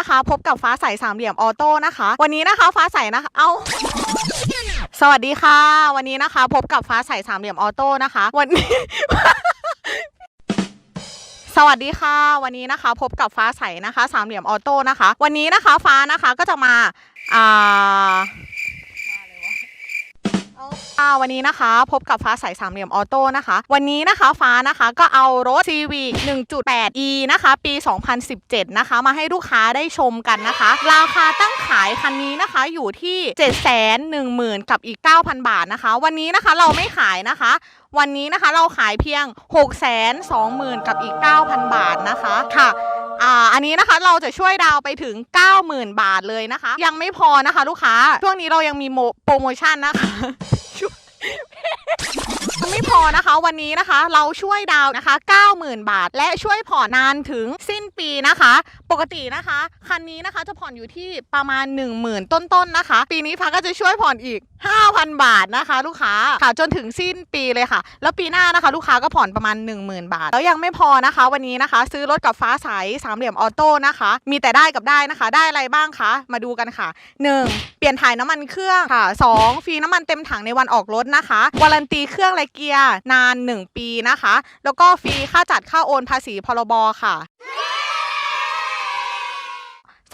นะคะ พบกับฟ้าใสสามเหลี่ยมออโต้นะคะ วันนี้นะคะฟ้าใสนะคะเอาสวัสดีค่ะ วันนี้นะคะ พบกับฟ้าใสสามเหลี่ยมออโต้นะคะ วันนี้สวัสดีค่ะ วันนี้นะคะ พบกับฟ้าใสนะคะ สามเหลี่ยมออโต้นะคะ วันนี้นะคะฟ้านะคะก็จะมาอ่า่าวันนี้นะคะ พบกับฟ้าใสสามเหลี่ยมออโต้นะคะ วันนี้นะคะฟ้านะคะก็เอารถ Civic 1.8e นะคะ ปี 2017 นะคะ มาให้ลูกค้าได้ชมกันนะคะ ราคาตั้งขายคันนี้นะคะอยู่ที่ 710,000 กับอีก 9,000 บาทนะคะ วันนี้นะคะเราไม่ขายนะคะ วันนี้นะคะเราขายเพียง 620,000 กับอีก 9,000 บาทนะคะค่ะอ่าอันนี้นะคะเราจะช่วยดาวไปถึง 90,000 บาทเลยนะคะ ยังไม่พอนะคะ ลูกค้าช่วงนี้เรายังมีโมโปรโมชั่นนะคะ อนะคะวันนี้นะคะเราช่วยดาวน์นะคะ 90,000 บาท และช่วยผ่อนนานถึงสิ้นปีนะคะ ปกตินะคะ คันนี้นะคะจะผ่อนอยู่ที่ประมาณ 10,000 ต้นๆนนะคะ ปีนี้พักก็จะช่วยผ่อนอีก 5,000 บาทนะคะ ลูกค้าค่ะจนถึงสิ้นปีเลยค่ะ แล้วปีหน้านะคะ ลูกค้าก็ผ่อนประมาณ 10,000 บาท แล้วยังไม่พอนะคะ วันนี้นะคะ ซื้อรถกับฟ้าใสสามเหลี่ยมออโต้นะคะ มีแต่ได้กับได้นะคะ ได้อะไรบ้างคะมาดูกันค่ะ 1. เปลี่ยนถ่ายน้ำมันเครื่องค่ะ 2. ฟรีน้ำมันเต็มถังในวันออกรถนะคะวารันตีเครื่องและเกียร์นาน 1 ปีนะคะ แล้วก็ฟรีค่าจัดค่าโอนภาษีพรบค่ะ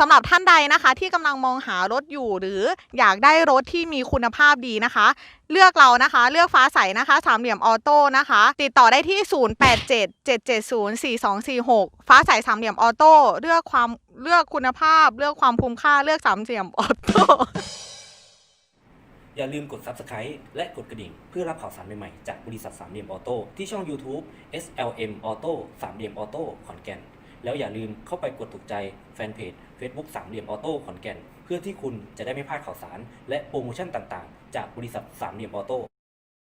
สำหรับท่านใดนะคะที่กำลังมองหารถอยู่หรืออยากได้รถที่มีคุณภาพดีนะคะ เลือกเรานะคะ เลือกฟ้าใสนะคะสามเหลี่ยมออโต้นะคะ ติดต่อได้ที่ 0877704246 ฟ้าใสสามเหลี่ยมออโต้เลือกความเลือกคุณภาพ เลือกความคุ้มค่าเลือกสามเหลี่ยมออโต้อย่าลืมกด Subscribe และกดกระดิ่ง เพื่อรับข่าวสารใหม่ๆ จากบริษัทสามเหลี่ยมออโต้ที่ช่อง YouTube SLM Auto สามเหลี่ยมออโต้ขอนแก่น แล้วอย่าลืมเข้าไปกดถูกใจแฟนเพจ Facebook สามเหลี่ยมออโต้ขอนแก่น เพื่อที่คุณจะได้ไม่พลาดข่าวสาร และโปรโมชั่นต่างๆ จากบริษัทสามเหลี่ยมออโต้